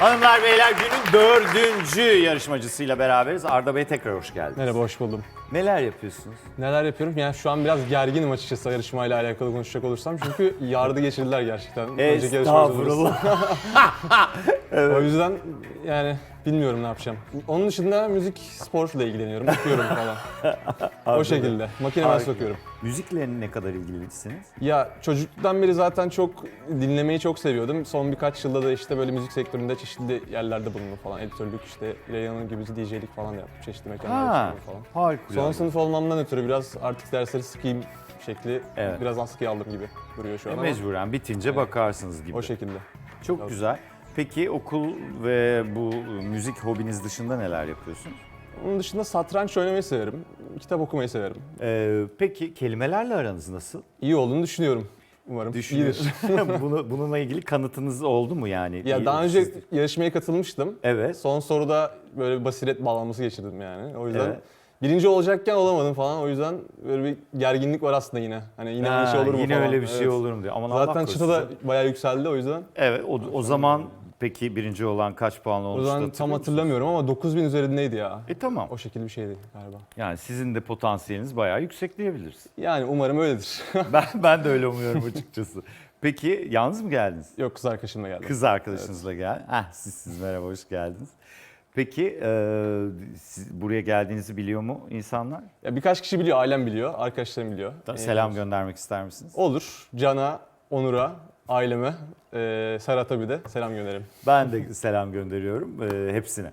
Hanımlar beyler günün dördüncü yarışmacısıyla beraberiz. Arda Bey tekrar hoş geldiniz. Merhaba, hoş buldum. Neler yapıyorsunuz? Neler yapıyorum? Yani şu an biraz gerginim açıkçası yarışmayla alakalı konuşacak olursam. Çünkü yardı geçirdiler gerçekten. Önceki yarışmacılarımız. Estağfurullah. O yüzden yani bilmiyorum ne yapacağım. Onun dışında müzik, sporla ilgileniyorum. Okuyorum falan. o şekilde. Makine mühendisliği okuyorum. Müzikle ne kadar ilgilisiniz? Ya çocukluktan beri zaten çok dinlemeyi çok seviyordum. Son birkaç yılda da işte böyle müzik sektöründe çeşitli yerlerde bulundum falan. Editörlük işte Reyhan'ın gibi DJ'lik falan da yaptım. Çeşitli mekanlarda Ha, çalıştım falan. harikulade. Son sınıf olmamdan ötürü biraz artık dersleri sıkayım şekli Evet. biraz askıya aldım gibi duruyor şu an ama Mecburen bitince bakarsınız gibi. o şekilde. Çok güzel. Peki okul ve bu müzik hobiniz dışında neler yapıyorsunuz? Onun dışında satranç oynamayı severim. Kitap okumayı severim. Ee, peki kelimelerle aranız nasıl? İyi olduğunu düşünüyorum. Umarım Düşünüyorum. iyidir. Bunu, bununla ilgili kanıtınız oldu mu yani? Ya İyi- daha önce siz- yarışmaya katılmıştım. Evet. Son soruda böyle bir basiret bağlanması geçirdim yani. O yüzden Evet. birinci olacakken olamadım falan. O yüzden böyle bir gerginlik var aslında yine. Hani yine aynı Ha, şey olur mu Yine falan. öyle bir şey Evet. olur mu diyor. Aman Allah Zaten korusun. çıta da bayağı yükseldi o yüzden. Evet o, o zaman peki birinci olan kaç puanla O olmuştu? zaman hatırlıyor tam hatırlamıyorum ama 9000 üzerindeydi ya. E tamam. O şekilde bir şeydi galiba. Yani sizin de potansiyeliniz bayağı yüksek diyebiliriz. Yani umarım öyledir. ben, ben de öyle umuyorum açıkçası. Peki yalnız mı geldiniz? Yok kız arkadaşımla geldim. Kız arkadaşınızla gel. Heh, siz, siz merhaba hoş geldiniz. Peki e, siz buraya geldiğinizi biliyor mu insanlar? Ya birkaç kişi biliyor, ailem biliyor, arkadaşlarım biliyor. Da- Ee, Selam göndermek ister misiniz? Olur. Can'a, Onur'a, aileme, e, Serhat'a bir de selam gönderelim. Ben de selam gönderiyorum e, hepsine.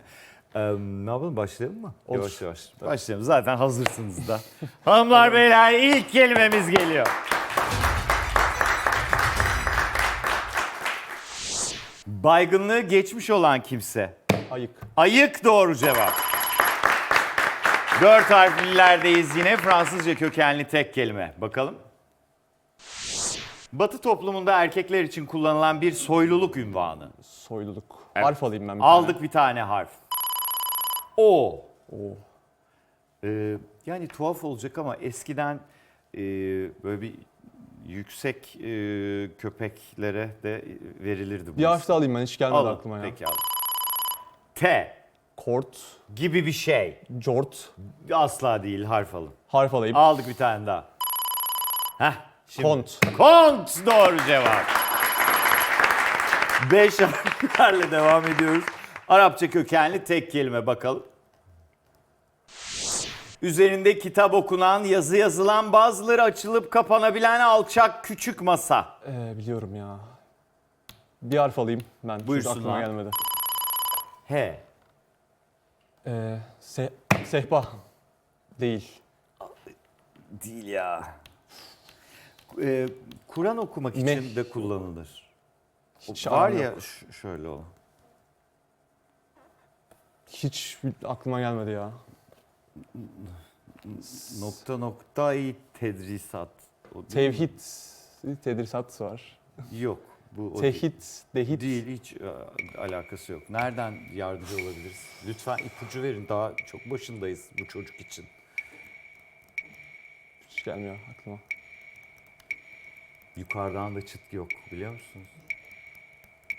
E, ne yapalım başlayalım mı? Olur. Yavaş yavaş. Başlayalım. Zaten hazırsınız da. Hanımlar beyler ilk kelimemiz geliyor. Baygınlığı geçmiş olan kimse. Ayık. Ayık doğru cevap. Dört harflilerdeyiz yine. Fransızca kökenli tek kelime. Bakalım. Batı toplumunda erkekler için kullanılan bir soyluluk ünvanı. Soyluluk. Evet. Harf alayım ben bir Aldık bir tane harf. O. tane. Oo. Ee, yani tuhaf olacak ama eskiden e, böyle bir yüksek e, köpeklere de verilirdi bu. Bir harf alayım ben hiç gelmedi Alın. aklıma ya. Peki al. T Kort, gibi bir şey. Jort. Asla değil harf alın. Harf alayım. Aldık bir tane daha. Heh. Şimdi. Kont. Kont doğru cevap. Beş harflerle devam ediyoruz. Arapça kökenli tek kelime bakalım. Üzerinde kitap okunan, yazı yazılan, bazıları açılıp kapanabilen alçak küçük masa. Ee, biliyorum ya. Bir harf alayım ben. çünkü Buyursun aklıma lan. gelmedi. He. Ee, se- sehpa. Değil. Değil ya. Ee, Kur'an okumak için Meh. de kullanılır. Hiç Var ya yok. ş- şöyle o. Hiç aklıma gelmedi ya. Nokta noktayı tedrisat. O değil mi? Tevhid tedrisat var. Yok. Bu o Tehit, dehit. değil. Hiç e, alakası yok. Nereden yardımcı olabiliriz? Lütfen ipucu verin. Daha çok başındayız bu çocuk için. Hiç gelmiyor aklıma. Yukarıdan da çıt yok biliyor musunuz?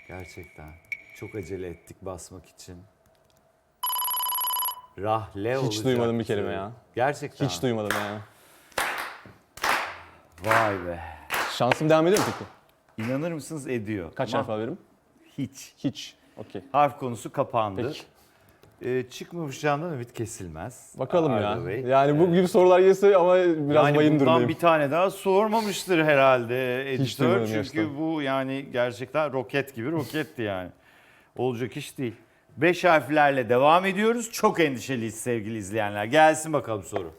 Gerçekten. Çok acele ettik basmak için. Rahle Hiç duymadım bir kelime ya. Gerçekten. Hiç duymadım yani. Vay be. Şansım devam ediyor mu peki? İnanır mısınız ediyor. Kaç Ama harf alabilirim? Hiç. Hiç. Okey. Harf konusu kapandı. Peki. Ee, çıkmamış candan ümit kesilmez. Bakalım Arda ya. Bey. Yani bu gibi sorular gelse ama biraz yani bundan durumdayım. bir tane daha sormamıştır herhalde editör. duymadım Çünkü gerçekten. bu yani gerçekten roket gibi roketti yani. Olacak iş değil. Beş harflerle devam ediyoruz. Çok endişeliyiz sevgili izleyenler. Gelsin bakalım soru.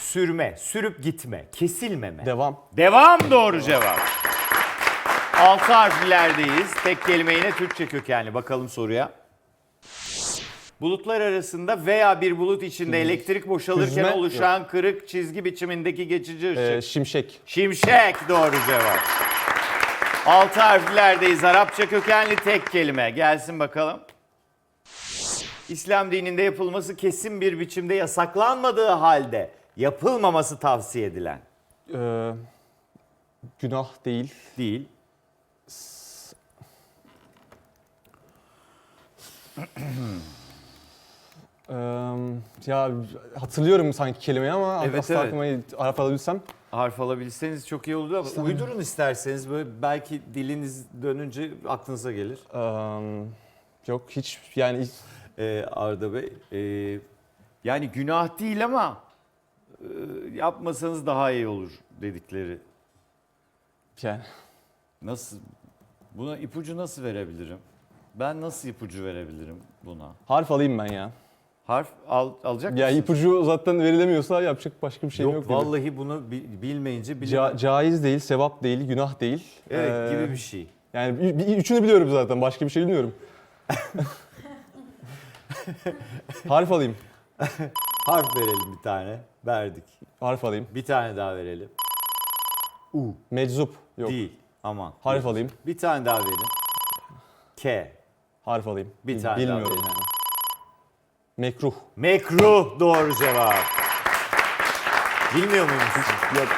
Sürme, sürüp gitme, kesilmeme. Devam. Devam doğru cevap. Altı harflerdeyiz. Tek kelime yine Türkçe kökenli. Bakalım soruya. Bulutlar arasında veya bir bulut içinde elektrik boşalırken Hüzme- oluşan kırık çizgi biçimindeki geçici ışık. Ee, şimşek. Şimşek doğru cevap. Altı harflerdeyiz. Arapça kökenli tek kelime. Gelsin bakalım. İslam dininde yapılması kesin bir biçimde yasaklanmadığı halde yapılmaması tavsiye edilen. Ee, günah değil. Değil. Ya hatırlıyorum sanki kelimeyi ama Evet, asla evet. aklıma harf alabilsem. Harf alabilseniz çok iyi olur ama Sanırım. uydurun isterseniz böyle belki diliniz dönünce aklınıza gelir. Eee, yok hiç yani hiç- Ee, Arda Bey. Ee, yani günah değil ama e, yapmasanız daha iyi olur dedikleri. yani Nasıl? Buna ipucu nasıl verebilirim? Ben nasıl ipucu verebilirim buna? harf alayım ben ya. Harf al, alacak Ya mısın? ipucu zaten verilemiyorsa yapacak başka bir şeyim yok, yok, gibi. vallahi bunu bi- bilmeyince bile Ca- caiz değil, sevap değil, günah değil. evet Eee, gibi bir şey. Yani bir- üçünü biliyorum zaten. Başka bir şey bilmiyorum. harf alayım. Harf verelim bir tane. Verdik. Harf alayım. Bir tane daha verelim. U Meczup. Yok. değil. Aman. Harf alayım. Bir tane daha verelim. K. Harf alayım. Bir tane daha Bilmiyorum verelim. Mekruh. Mekruh doğru cevap. Bilmiyor muydunuz? Yok.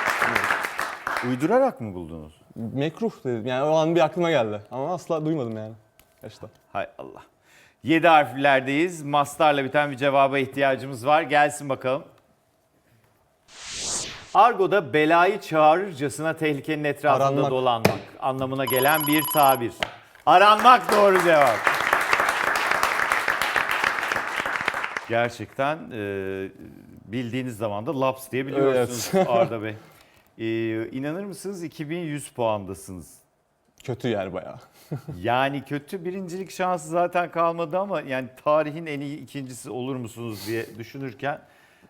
Uydurarak mı buldunuz? Mekruh dedim. Yani o an bir aklıma geldi. Ama asla duymadım yani. Gerçekten. Hay Allah. 7 harflerdeyiz. Mastarla biten bir cevaba ihtiyacımız var. Gelsin bakalım. Argo'da belayı çağırırcasına tehlikenin etrafında Aranmak. dolanmak anlamına gelen bir tabir. Aranmak doğru cevap. Gerçekten e, bildiğiniz zaman da laps diye biliyorsunuz Arda Bey. E, inanır mısınız 2100 puandasınız. Kötü yer bayağı. Yani kötü birincilik şansı zaten kalmadı ama yani tarihin en iyi ikincisi olur musunuz diye düşünürken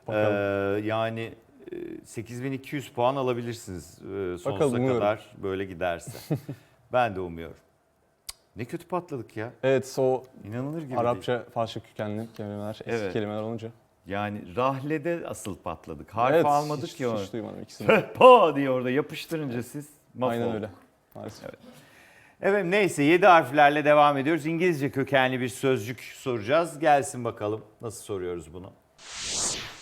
Bakalım. eee, yani e, 8200 puan alabilirsiniz e, sonsuza Bakalım, kadar böyle giderse. ben de umuyorum. Ne kötü patladık ya. Evet o İnanılır gibi değil. Arapça, Farsça kökenli kelimeler, eski Evet. kelimeler olunca. Yani rahlede asıl patladık. Harf evet, almadık hiç, ki onu. Hiç duymadım ikisini. Pa diye orada yapıştırınca siz mahvolduk. Aynen öyle. Maalesef. Evet neyse 7 harflerle devam ediyoruz. İngilizce kökenli bir sözcük soracağız. Gelsin bakalım nasıl soruyoruz bunu.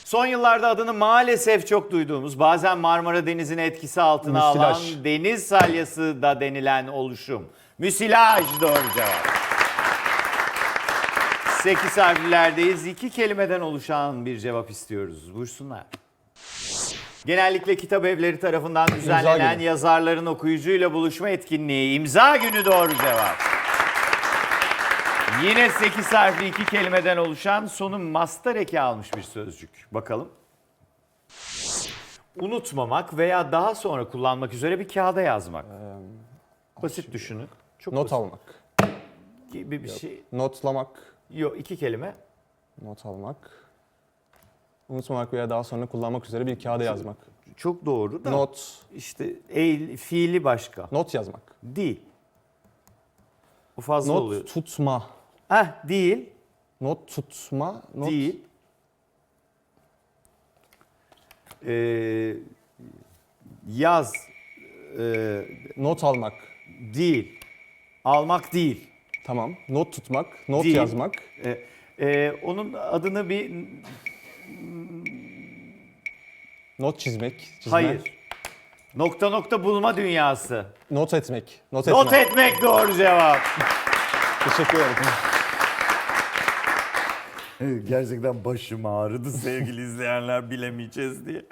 Son yıllarda adını maalesef çok duyduğumuz, bazen Marmara Denizi'nin etkisi altına alan Müsilaj. deniz salyası da denilen oluşum. Müsilaj doğru cevap. 8 harflerdeyiz. İki kelimeden oluşan bir cevap istiyoruz. Buyursunlar. Genellikle kitap evleri tarafından düzenlenen yazarların okuyucuyla buluşma etkinliği imza günü doğru cevap. Yine 8 harfli iki kelimeden oluşan sonu master eki almış bir sözcük. Bakalım. Unutmamak veya daha sonra kullanmak üzere bir kağıda yazmak. Basit düşünün. Çok Not basit almak. gibi bir şey. Notlamak. Yok iki kelime. Not almak. Unutmamak veya daha sonra kullanmak üzere bir kağıda yazmak. Çok doğru da. Not. İşte eğil, fiili başka. Not yazmak. Değil. Bu fazla Not oluyor. tutma. Heh, değil. Not tutma. Not Değil. Ee, yaz. Ee, Not almak. değil. Almak değil. Tamam. Not tutmak. Not Değil. yazmak. Ee, e, onun adını bir... Not çizmek. çizme. Hayır. Nokta nokta bulma dünyası. Not etmek. Not, Not etme. etmek doğru cevap. Teşekkür ederim. Gerçekten başım ağrıdı sevgili izleyenler bilemeyeceğiz diye.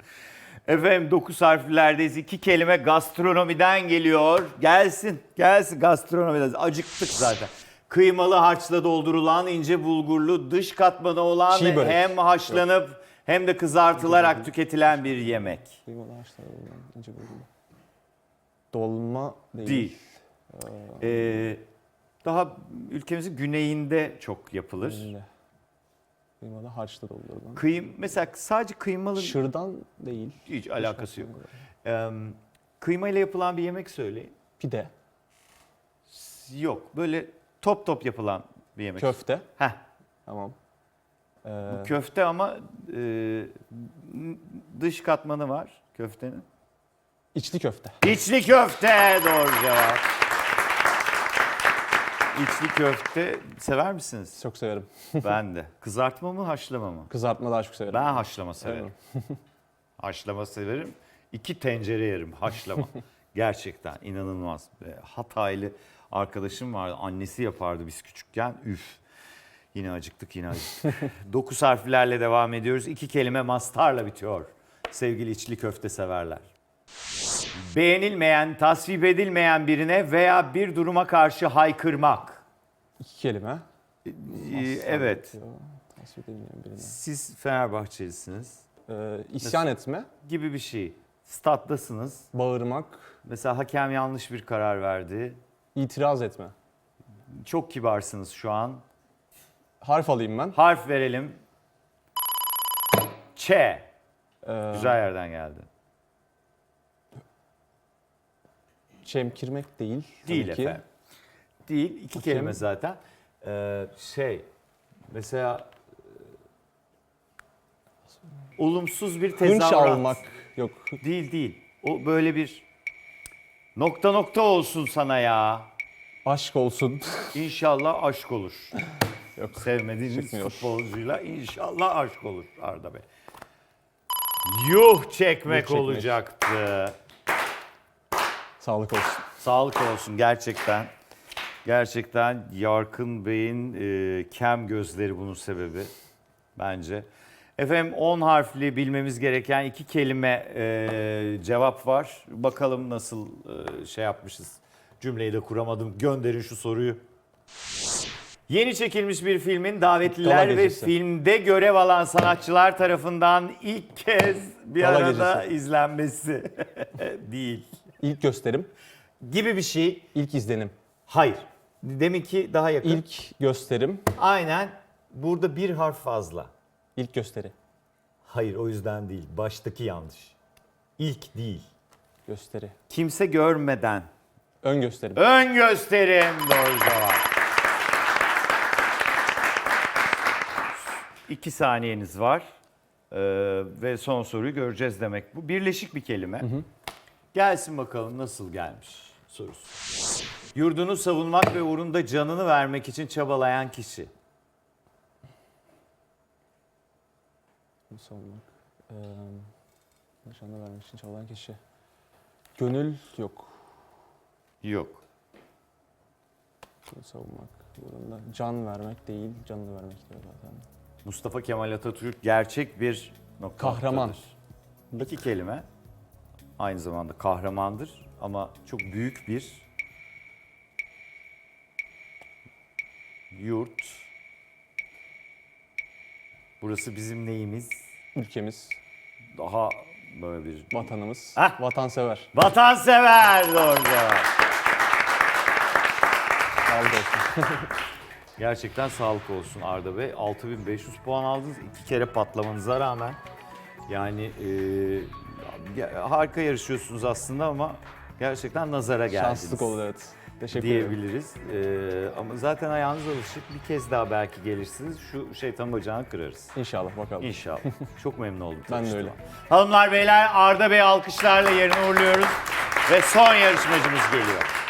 Efendim 9 harflerdeyiz. İki kelime gastronomiden geliyor. Gelsin, gelsin gastronomiden. Acıktık zaten. Kıymalı harçla doldurulan ince bulgurlu dış katmanı olan Çiğ börek. hem haşlanıp hem de kızartılarak tüketilen bir yemek. Kıymalı haşlar olan ince bölümü. Dolma değil. Değil. Ee, daha ülkemizin güneyinde çok yapılır. Önünde. Kıymalı harçla doldurulan. Kıym mesela sadece kıymalı Şırdan değil. hiç alakası yok. Ee, kıyma ile yapılan bir yemek söyleyin. Pide. Yok. Böyle top top yapılan bir yemek. Köfte. Heh, Tamam. Ee, bu köfte ama e, n- dış katmanı var köftenin. içli köfte. İçli köfte doğru cevap. İçli köfte sever misiniz? Çok severim. ben de. Kızartma mı haşlama mı? Kızartma daha çok severim. Ben haşlama severim. haşlama severim. İki tencere yerim haşlama. Gerçekten inanılmaz. E, Hataylı arkadaşım vardı. Annesi yapardı biz küçükken. Üf. Yine acıktık yine acıktık. 9 harflerle devam ediyoruz. İki kelime mastarla bitiyor. Sevgili içli köfte severler. Beğenilmeyen, tasvip edilmeyen birine veya bir duruma karşı haykırmak. İki kelime. Ee, evet. Tasvip edilmeyen birine. Siz Fenerbahçelisiniz Ee, isyan etme, gibi bir şey. Stat'tasınız. bağırmak, Mesela hakem yanlış bir karar verdi. itiraz etme. Çok kibarsınız şu an. Harf alayım ben. Harf verelim. Ç. Ee, Güzel yerden geldi. Çemkirmek değil. tabii Değil ki. efendim. Değil. iki Hakem. kelime zaten. Ee, şey mesela e, olumsuz bir Hınç tezahürat. almak. Yok. Değil değil. O böyle bir nokta nokta olsun sana ya. Aşk olsun. İnşallah aşk olur. Yok. Sevmediğiniz Çıkmıyor. futbolcuyla inşallah aşk olur Arda Bey. Yuh çekmek çekmek. olacaktı. Sağlık olsun. Sağlık olsun gerçekten. Gerçekten Yarkın Bey'in e, kem gözleri bunun sebebi bence. Efendim 10 harfli bilmemiz gereken iki kelime e, cevap var. Bakalım nasıl e, şey yapmışız. Cümleyi de kuramadım. Gönderin şu soruyu. Yeni çekilmiş bir filmin davetliler Gala ve gecesi. filmde görev alan sanatçılar tarafından ilk kez bir Gala arada gecesi. izlenmesi değil İlk gösterim, gibi bir şey. ilk izlenim. Hayır. Deminki daha yakın. İlk gösterim, Aynen. Burada bir harf fazla. ilk gösteri. Hayır o yüzden değil. Baştaki yanlış. İlk değil. Gösteri. Kimse görmeden. Ön gösterim. Ön gösterim doğru cevap. İki saniyeniz var. Ee, ve son soruyu göreceğiz demek bu. Birleşik bir kelime. Gelsin bakalım nasıl gelmiş sorusu. Yurdunu savunmak ve uğrunda canını vermek için çabalayan kişi. Savunmak. Ee, nişanlı vermek için çabalayan kişi. Gönül yok. Yok. Gönül savunmak. Yolunda. Can vermek değil, canını vermek diyor zaten. Mustafa Kemal Atatürk gerçek bir nokta Kahraman. İki kelime. Aynı zamanda kahramandır ama çok büyük bir yurt. Burası bizim neyimiz? Ülkemiz, Daha böyle bir vatanımız, Hah. vatansever. vatansever doğru cevap. Sağlık olsun. Gerçekten sağlık olsun Arda Bey. 6500 puan aldınız iki kere patlamanıza rağmen. Yani e, harika yarışıyorsunuz aslında ama gerçekten nazara geldiniz. Şanslık oldu evet. Teşekkür diyebiliriz. E, ama zaten ayağınız alışık. Bir kez daha belki gelirsiniz. Şu şeytan bacağını kırarız. İnşallah bakalım. İnşallah. Çok memnun oldum. Ben de öyle. Hanımlar beyler Arda Bey alkışlarla yerine uğurluyoruz. Ve son yarışmacımız geliyor.